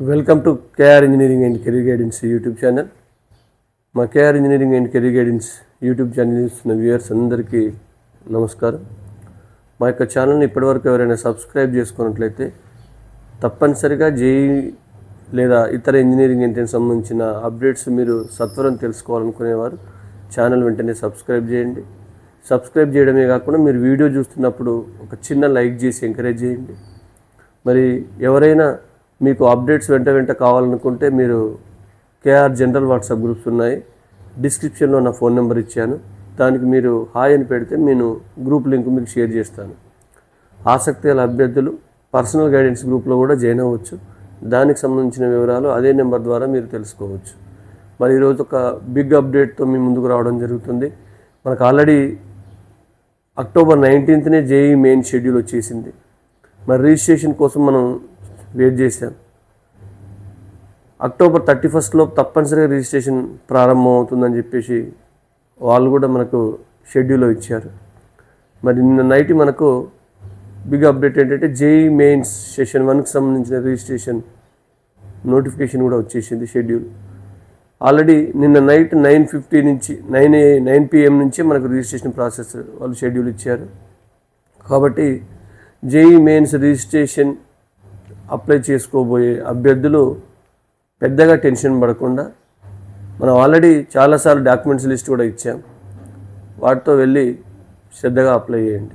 Welcome to KR engineering and career guidance YouTube channel. మా KR engineering and career guidance YouTube channel చూస్తున్న viewers అందరికీ నమస్కారం. మా యొక్క ఛానల్ని ఇప్పటివరకు ఎవరైనా సబ్స్క్రైబ్ చేసుకున్నట్లయితే తప్పనిసరిగా జేఈ లేదా ఇతర ఇంజనీరింగ్ ఎంట్రీకి సంబంధించిన అప్డేట్స్ మీరు సత్వరం తెలుసుకోవాలనుకునేవారు ఛానల్ వెంటనే సబ్స్క్రైబ్ చేయండి. సబ్స్క్రైబ్ చేయడమే కాకుండా మీరు వీడియో చూస్తున్నప్పుడు ఒక చిన్న లైక్ చేసి ఎంకరేజ్ చేయండి. మరి ఎవరైనా మీకు అప్డేట్స్ వెంట వెంట కావాలనుకుంటే మీరు కేఆర్ జనరల్ వాట్సాప్ గ్రూప్స్ ఉన్నాయి. డిస్క్రిప్షన్లో నా ఫోన్ నెంబర్ ఇచ్చాను. దానికి మీరు హాయ్ అని పెడితే నేను గ్రూప్ లింక్ మీకు షేర్ చేస్తాను. ఆసక్తి గల అభ్యర్థులు పర్సనల్ గైడెన్స్ గ్రూప్లో కూడా జాయిన్ అవ్వచ్చు. దానికి సంబంధించిన వివరాలు అదే నెంబర్ ద్వారా మీరు తెలుసుకోవచ్చు. మరి ఈరోజు ఒక బిగ్ అప్డేట్తో మీ ముందుకు రావడం జరుగుతుంది. మనకు ఆల్రెడీ అక్టోబర్ నైన్టీన్త్నే జేఈ మెయిన్ షెడ్యూల్ వచ్చేసింది. మరి రిజిస్ట్రేషన్ కోసం మనం వెయిట్ చేశాను అక్టోబర్ థర్టీ ఫస్ట్లో తప్పనిసరిగా రిజిస్ట్రేషన్ ప్రారంభం అవుతుందని చెప్పేసి వాళ్ళు కూడా మనకు షెడ్యూల్లో ఇచ్చారు. మరి నిన్న నైట్ మనకు బిగ్ అప్డేట్ ఏంటంటే జేఈ మెయిన్స్ సెషన్ వన్కి సంబంధించిన రిజిస్ట్రేషన్ నోటిఫికేషన్ కూడా వచ్చేసింది షెడ్యూల్ ఆల్రెడీ నిన్న నైట్ నైన్ ఫిఫ్టీ నుంచి నైన్ ఏ నైన్ పిఎం నుంచి మనకు రిజిస్ట్రేషన్ ప్రాసెస్ వాళ్ళు షెడ్యూల్ ఇచ్చారు. కాబట్టి జేఈ మెయిన్స్ రిజిస్ట్రేషన్ అప్లై చేసుకోబోయే అభ్యర్థులు పెద్దగా టెన్షన్ పడకుండా మనం ఆల్రెడీ చాలాసార్లు డాక్యుమెంట్స్ లిస్ట్ కూడా ఇచ్చాం. వాటితో వెళ్ళి శ్రద్ధగా అప్లై చేయండి.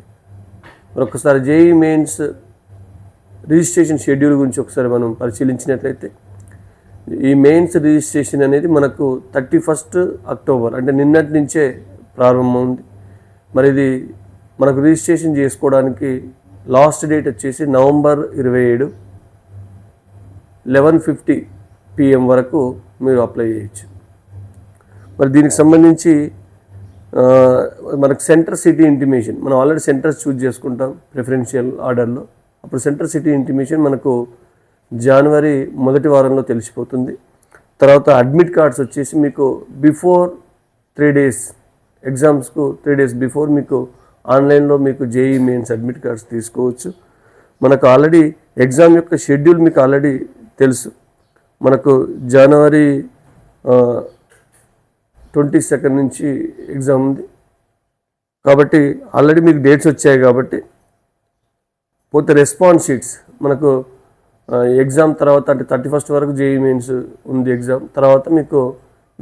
మరొకసారి జేఈ మెయిన్స్ రిజిస్ట్రేషన్ షెడ్యూల్ గురించి ఒకసారి మనం పరిశీలించినట్లయితే ఈ మెయిన్స్ రిజిస్ట్రేషన్ అనేది మనకు థర్టీ ఫస్ట్ అక్టోబర్ అంటే నిన్నటి నుంచే ప్రారంభం ఉంది. మరి ఇది మనకు రిజిస్ట్రేషన్ చేసుకోవడానికి లాస్ట్ డేట్ వచ్చేసి నవంబర్ ఇరవై ఏడు. లెవెన్ ఫిఫ్టీ పిఎం వరకు మీరు అప్లై చేయొచ్చు. మరి దీనికి సంబంధించి మనకు సెంటర్ సిటీ ఇంటిమేషన్ మనం ఆల్రెడీ సెంటర్స్ చూజ్ చేసుకుంటాం ప్రిఫరెన్షియల్ ఆర్డర్లో. అప్పుడు సెంటర్ సిటీ ఇంటిమేషన్ మనకు జనవరి మొదటి వారంలో తెలిసిపోతుంది. తర్వాత అడ్మిట్ కార్డ్స్ వచ్చేసి మీకు బిఫోర్ త్రీ డేస్ ఎగ్జామ్స్కు త్రీ డేస్ బిఫోర్ మీకు ఆన్లైన్లో మీకు జేఈ మెయిన్స్ అడ్మిట్ కార్డ్స్ తీసుకోవచ్చు. మనకు ఆల్రెడీ ఎగ్జామ్ యొక్క షెడ్యూల్ మీకు ఆల్రెడీ తెలుసు. మనకు జనవరి ట్వంటీ సెకండ్ నుంచి ఎగ్జామ్ ఉంది. కాబట్టి ఆల్రెడీ మీకు డేట్స్ వచ్చాయి కాబట్టి పోతే రెస్పాన్స్ షీట్స్. మనకు ఎగ్జామ్ తర్వాత అంటే థర్టీ ఫస్ట్ వరకు జేఈ మెయిన్స్ ఉంది ఎగ్జామ్. తర్వాత మీకు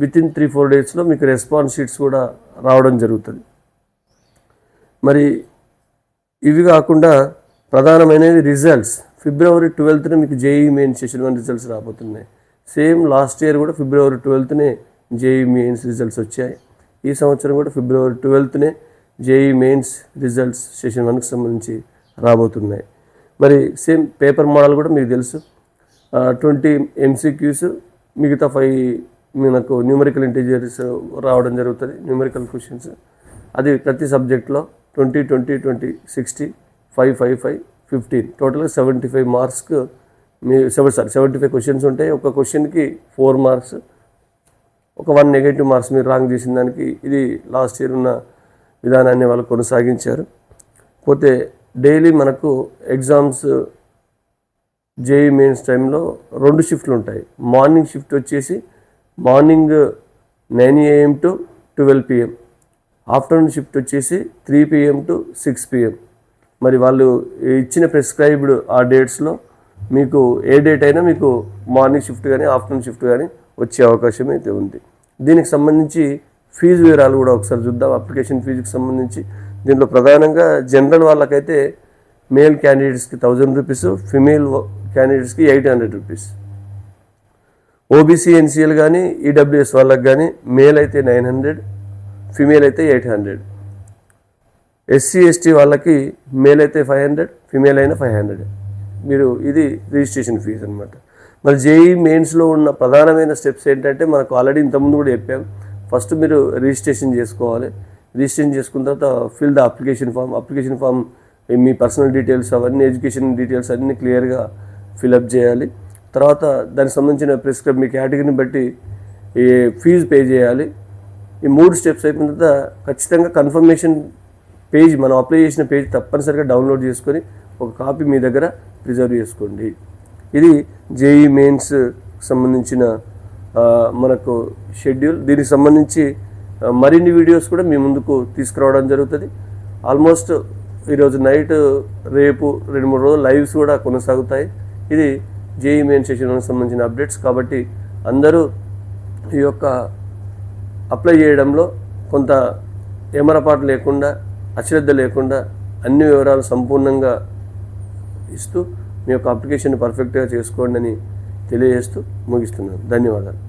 విత్ ఇన్ త్రీ ఫోర్ డేస్లో మీకు రెస్పాన్స్ షీట్స్ కూడా రావడం జరుగుతుంది. మరి ఇవి కాకుండా ప్రధానమైనవి రిజల్ట్స్. ఫిబ్రవరి ట్వెల్త్న మీకు JEE main session one results రాబోతున్నాయి. సేమ్ లాస్ట్ ఇయర్ కూడా ఫిబ్రవరి ట్వెల్త్నే జేఈ మెయిన్స్ రిజల్ట్స్ వచ్చాయి. ఈ సంవత్సరం కూడా ఫిబ్రవరి ట్వెల్త్నే జేఈ మెయిన్స్ రిజల్ట్స్ సెషన్ వన్కి సంబంధించి రాబోతున్నాయి. మరి సేమ్ పేపర్ మోడల్ కూడా మీకు తెలుసు. ట్వంటీ ఎంసీక్యూస్ మిగతా ఫైవ్ మనకు న్యూమరికల్ ఇంటీజియర్స్ రావడం జరుగుతుంది న్యూమరికల్ క్వశ్చన్స్. అది ప్రతి సబ్జెక్ట్లో twenty twenty twenty sixty five five five fifteen టోటల్గా సెవెంటీ ఫైవ్ మార్క్స్కి మీ seven sorry seventy five questions ఉంటాయి. ఒక క్వశ్చన్కి ఫోర్ మార్క్స్ ఒక వన్ నెగటివ్ మార్క్స్ మీరు రాంగ్ చేసిన దానికి ఇది లాస్ట్ ఇయర్ ఉన్న విధానాన్ని వాళ్ళు కొనసాగించారు. పోతే డైలీ మనకు ఎగ్జామ్స్ జేఈ మెయిన్స్ టైంలో రెండు షిఫ్ట్లు ఉంటాయి. మార్నింగ్ షిఫ్ట్ వచ్చేసి morning nine AM to twelve PM afternoon shift వచ్చేసి three PM to six PM మరి వాళ్ళు ఇచ్చిన ప్రిస్క్రైబ్డ్ ఆ డేట్స్లో మీకు ఏ డేట్ అయినా మీకు మార్నింగ్ షిఫ్ట్ కానీ ఆఫ్టర్నూన్ షిఫ్ట్ కానీ వచ్చే అవకాశం అయితే ఉంది. దీనికి సంబంధించి ఫీజు వివరాలు కూడా ఒకసారి చూద్దాం. అప్లికేషన్ ఫీజుకి సంబంధించి దీంట్లో ప్రధానంగా జనరల్ వాళ్ళకైతే మేల్ క్యాండిడేట్స్కి థౌజండ్ రూపీస్ ఫిమేల్ క్యాండిడేట్స్కి eight hundred rupees OBC NCL కానీ ఈడబ్ల్యూఎస్ వాళ్ళకి కానీ మేల్ అయితే నైన్ హండ్రెడ్ ఫిమేల్ అయితే ఎయిట్ హండ్రెడ్ ఎస్సీ ఎస్టీ వాళ్ళకి మేల్ అయితే ఫైవ్ హండ్రెడ్ ఫిమేల్ అయినా ఫైవ్ హండ్రెడ్ మీరు ఇది రిజిస్ట్రేషన్ ఫీజు అనమాట మరి జేఈ మెయిన్స్లో ఉన్న ప్రధానమైన స్టెప్స్ ఏంటంటే మనకు ఆల్రెడీ ఇంతకుముందు కూడా చెప్పాం. ఫస్ట్ మీరు రిజిస్ట్రేషన్ చేసుకోవాలి. రిజిస్ట్రేషన్ చేసుకున్న తర్వాత fill the application form application form me personal details అవన్నీ ఎడ్యుకేషన్ డీటెయిల్స్ అన్నీ క్లియర్గా ఫిలప్ చేయాలి. తర్వాత దానికి సంబంధించిన ప్రిస్క్రైబ్ మీ కేటగిరీని బట్టి ఈ ఫీజు పే చేయాలి. ఈ మూడు స్టెప్స్ అయిపోయిన తర్వాత ఖచ్చితంగా కన్ఫర్మేషన్ పేజ్ మనం అప్లై చేసిన పేజ్ తప్పనిసరిగా డౌన్లోడ్ చేసుకొని ఒక కాపీ మీ దగ్గర ప్రిజర్వ్ చేసుకోండి. ఇది జేఈ మెయిన్స్ సంబంధించిన మనకు షెడ్యూల్ దీనికి సంబంధించి మరిన్ని వీడియోస్ కూడా మీ ముందుకు తీసుకురావడం జరుగుతుంది. ఆల్మోస్ట్ ఈరోజు నైట్ రేపు రెండు మూడు రోజులు లైవ్స్ కూడా కొనసాగుతాయి. ఇది జేఈ మెయిన్ సెషన్కి సంబంధించిన అప్డేట్స్ కాబట్టి అందరూ ఈ యొక్క అప్లై చేయడంలో కొంత ఏమరపాటు లేకుండా అశ్రద్ధ లేకుండా అన్ని వివరాలు సంపూర్ణంగా ఇస్తూ మీ యొక్క అప్లికేషన్ పర్ఫెక్ట్గా చేసుకోండి అని తెలియజేస్తూ ముగిస్తున్నాను. ధన్యవాదాలు.